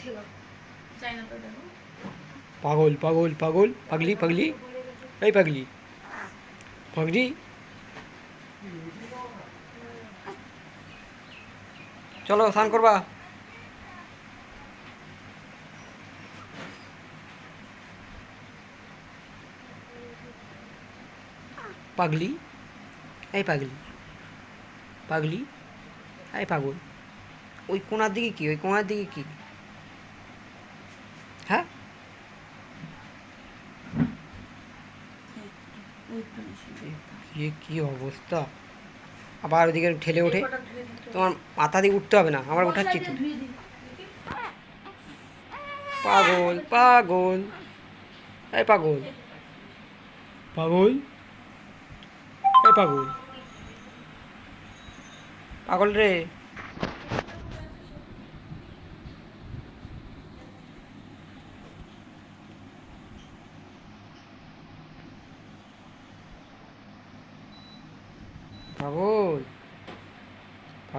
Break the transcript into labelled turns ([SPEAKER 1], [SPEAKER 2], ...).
[SPEAKER 1] ছিল।
[SPEAKER 2] চাই না তো দেখো
[SPEAKER 3] পাগল পাগল পাগল পাগলি পাগলি। এই পাগলি পাগলি। চলো স্নান করবা। পাগলি এই পাগলি। পাগলি এই পাগল। ওই কোনার দিকে কি? ওই কোনার দিকে কি?
[SPEAKER 2] তো
[SPEAKER 3] কি অবস্থা? আবার ওদিকে ঠেলে ওঠে। তোমার মাথা দিয়ে উঠতে হবে না আমার উঠাচ্ছি তো। পাগল পাগল। এই পাগল। পাগল? এই পাগল। পাগল রে। পাগল?